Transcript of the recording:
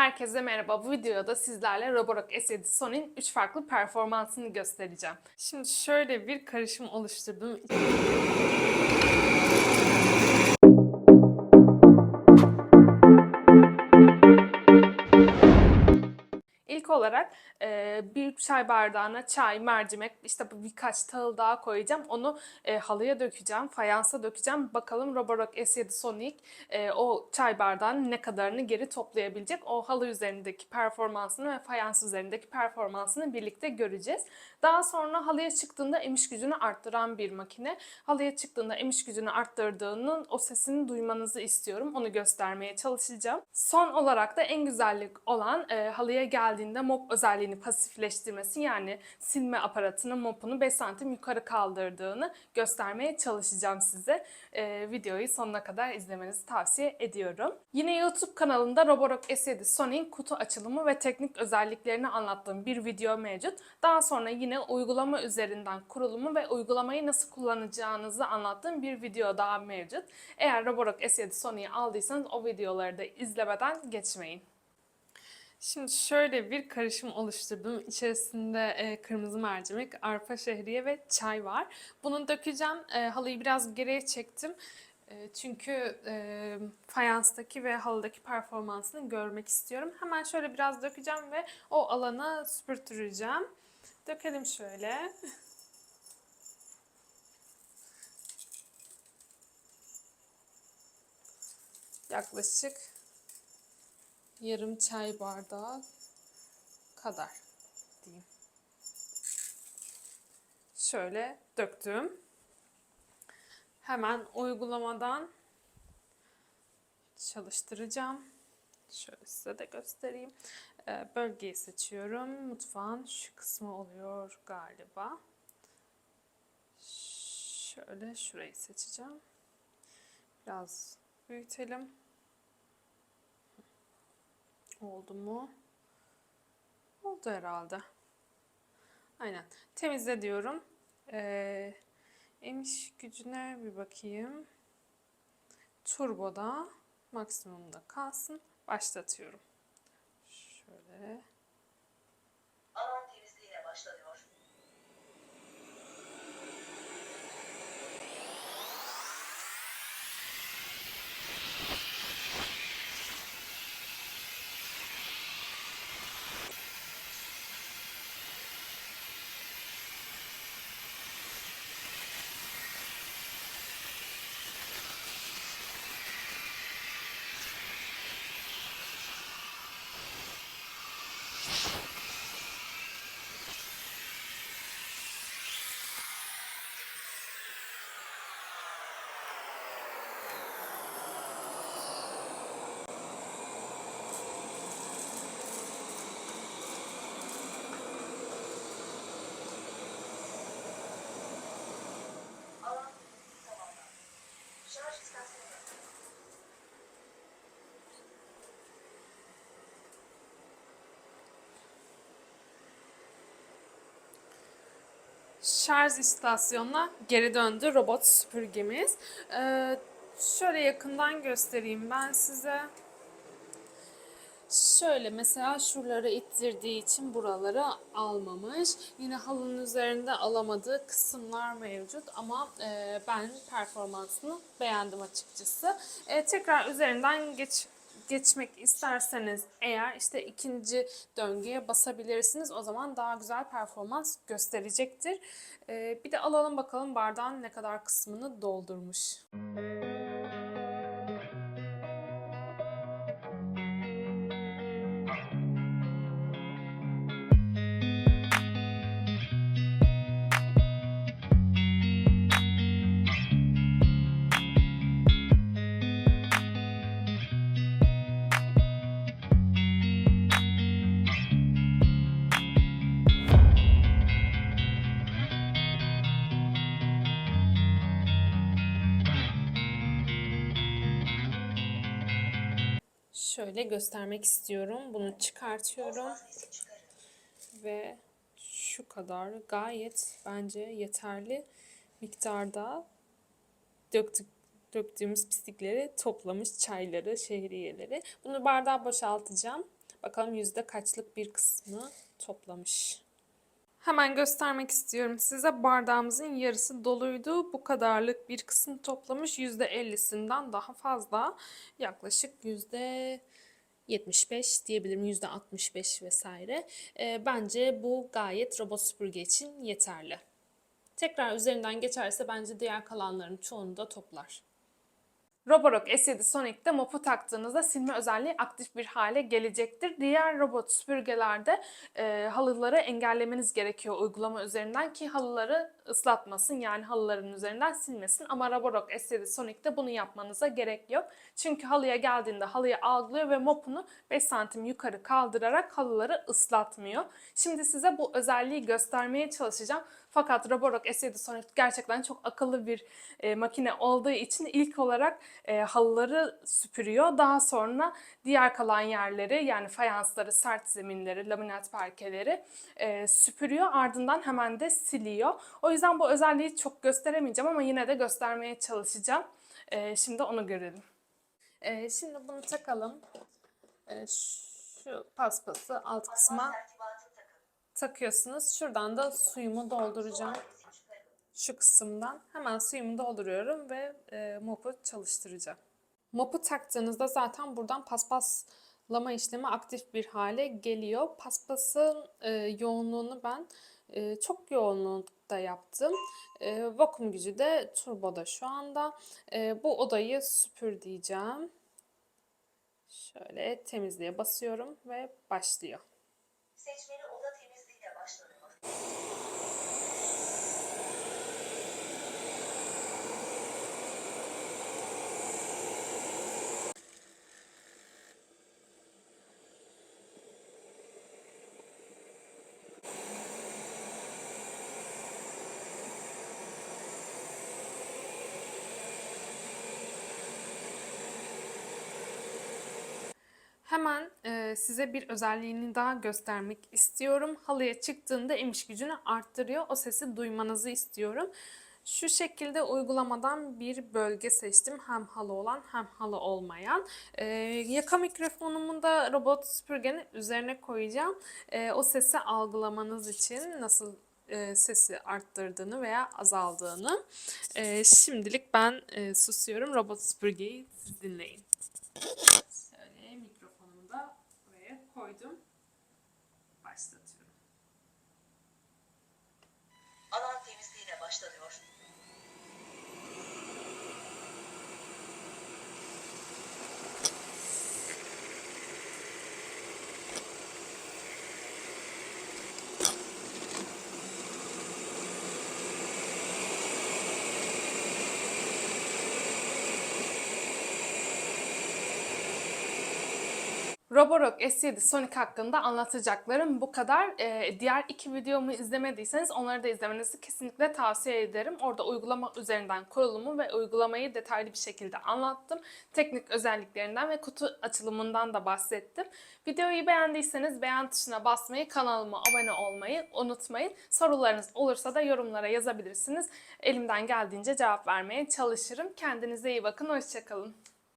Herkese merhaba. Bu videoda sizlerle Roborock S7 Sony'in 3 farklı performansını göstereceğim. Şimdi şöyle bir karışım oluşturdum. İlk olarak e, bir çay bardağına çay, mercimek, işte birkaç tahıl daha koyacağım. Onu e, halıya dökeceğim, fayansa dökeceğim. Bakalım Roborock S7 Sonic e, o çay bardağının ne kadarını geri toplayabilecek. O halı üzerindeki performansını ve fayans üzerindeki performansını birlikte göreceğiz. Daha sonra halıya çıktığında emiş gücünü arttıran bir makine. Halıya çıktığında emiş gücünü arttırdığının o sesini duymanızı istiyorum. Onu göstermeye çalışacağım. Son olarak da en güzellik olan e, halıya geldiğinde mop özelliğini pasifleştirmesi yani silme aparatının mopunu 5 santim yukarı kaldırdığını göstermeye çalışacağım size. E, videoyu sonuna kadar izlemenizi tavsiye ediyorum. Yine YouTube kanalında Roborock S7 Sony'in kutu açılımı ve teknik özelliklerini anlattığım bir video mevcut. Daha sonra yine uygulama üzerinden kurulumu ve uygulamayı nasıl kullanacağınızı anlattığım bir video daha mevcut. Eğer Roborock S7 Sony'yi aldıysanız o videoları da izlemeden geçmeyin. Şimdi şöyle bir karışım oluşturdum. İçerisinde e, kırmızı mercimek, arpa şehriye ve çay var. Bunu dökeceğim. E, halıyı biraz geriye çektim. E, çünkü e, fayanstaki ve halıdaki performansını görmek istiyorum. Hemen şöyle biraz dökeceğim ve o alanı süpürtüreceğim. Dökelim şöyle. Yaklaşık yarım çay bardağı kadar diyeyim. Şöyle döktüm. Hemen uygulamadan çalıştıracağım. Şöyle size de göstereyim. Ee, Bölgeyi seçiyorum. Mutfağın şu kısmı oluyor galiba. Şöyle şurayı seçeceğim. Biraz büyütelim. Oldu mu? Oldu herhalde. Aynen. Temizle diyorum. Ee, emiş gücüne bir bakayım. Turboda maksimumda kalsın. Başlatıyorum. Şöyle. Şarj istasyonuna geri döndü robot süpürgemiz. Ee, şöyle yakından göstereyim ben size. Şöyle mesela şuraları ittirdiği için buraları almamış. Yine halının üzerinde alamadığı kısımlar mevcut ama e, ben performansını beğendim açıkçası. E, tekrar üzerinden geç geçmek isterseniz eğer işte ikinci döngüye basabilirsiniz. O zaman daha güzel performans gösterecektir. E, bir de alalım bakalım bardağın ne kadar kısmını doldurmuş. Şöyle göstermek istiyorum. Bunu çıkartıyorum. Ve şu kadar gayet bence yeterli miktarda döktük döktüğümüz pislikleri toplamış çayları, şehriyeleri. Bunu bardağa boşaltacağım. Bakalım yüzde kaçlık bir kısmı toplamış. Hemen göstermek istiyorum size. Bardağımızın yarısı doluydu. Bu kadarlık bir kısım toplamış. %50'sinden daha fazla. Yaklaşık yüzde 75 diyebilirim. Yüzde 65 vesaire. Ee, bence bu gayet robot süpürge için yeterli. Tekrar üzerinden geçerse bence diğer kalanların çoğunu da toplar. Roborock S7 Sonic'te mopu taktığınızda silme özelliği aktif bir hale gelecektir. Diğer robot süpürgelerde e, halıları engellemeniz gerekiyor uygulama üzerinden ki halıları ıslatmasın yani halıların üzerinden silmesin. Ama Roborock S7 Sonic'te bunu yapmanıza gerek yok. Çünkü halıya geldiğinde halıyı algılıyor ve mopunu 5 santim yukarı kaldırarak halıları ıslatmıyor. Şimdi size bu özelliği göstermeye çalışacağım. Fakat Roborock S7 Sonic gerçekten çok akıllı bir e, makine olduğu için ilk olarak e, halıları süpürüyor. Daha sonra diğer kalan yerleri yani fayansları, sert zeminleri, laminat parkeleri e, süpürüyor. Ardından hemen de siliyor. O yüzden bu özelliği çok gösteremeyeceğim ama yine de göstermeye çalışacağım. E, şimdi onu görelim. E, şimdi bunu takalım. E, şu paspası alt kısma takıyorsunuz. Şuradan da suyumu dolduracağım. Şu kısımdan hemen suyumu dolduruyorum ve e, mopu çalıştıracağım. Mopu taktığınızda zaten buradan paspaslama işlemi aktif bir hale geliyor. Paspasın e, yoğunluğunu ben e, çok yoğunlukta yaptım. E, vakum gücü de turboda şu anda. E, bu odayı süpür diyeceğim. Şöyle temizliğe basıyorum ve başlıyor. Seçmeli Hemen e, size bir özelliğini daha göstermek istiyorum. Halıya çıktığında emiş gücünü arttırıyor. O sesi duymanızı istiyorum. Şu şekilde uygulamadan bir bölge seçtim. Hem halı olan hem halı olmayan. E, yaka mikrofonumu da robot süpürgenin üzerine koyacağım. E, o sesi algılamanız için nasıl e, sesi arttırdığını veya azaldığını. E, şimdilik ben e, susuyorum. Robot süpürgeyi siz dinleyin. Şöyle mikrofonumu da buraya koydum. Başlatıyorum. Alan temizliğine başlanıyor. Roborock S7 Sonic hakkında anlatacaklarım bu kadar. Ee, diğer iki videomu izlemediyseniz onları da izlemenizi kesinlikle tavsiye ederim. Orada uygulama üzerinden kurulumu ve uygulamayı detaylı bir şekilde anlattım. Teknik özelliklerinden ve kutu açılımından da bahsettim. Videoyu beğendiyseniz beğen tuşuna basmayı, kanalıma abone olmayı unutmayın. Sorularınız olursa da yorumlara yazabilirsiniz. Elimden geldiğince cevap vermeye çalışırım. Kendinize iyi bakın, hoşçakalın.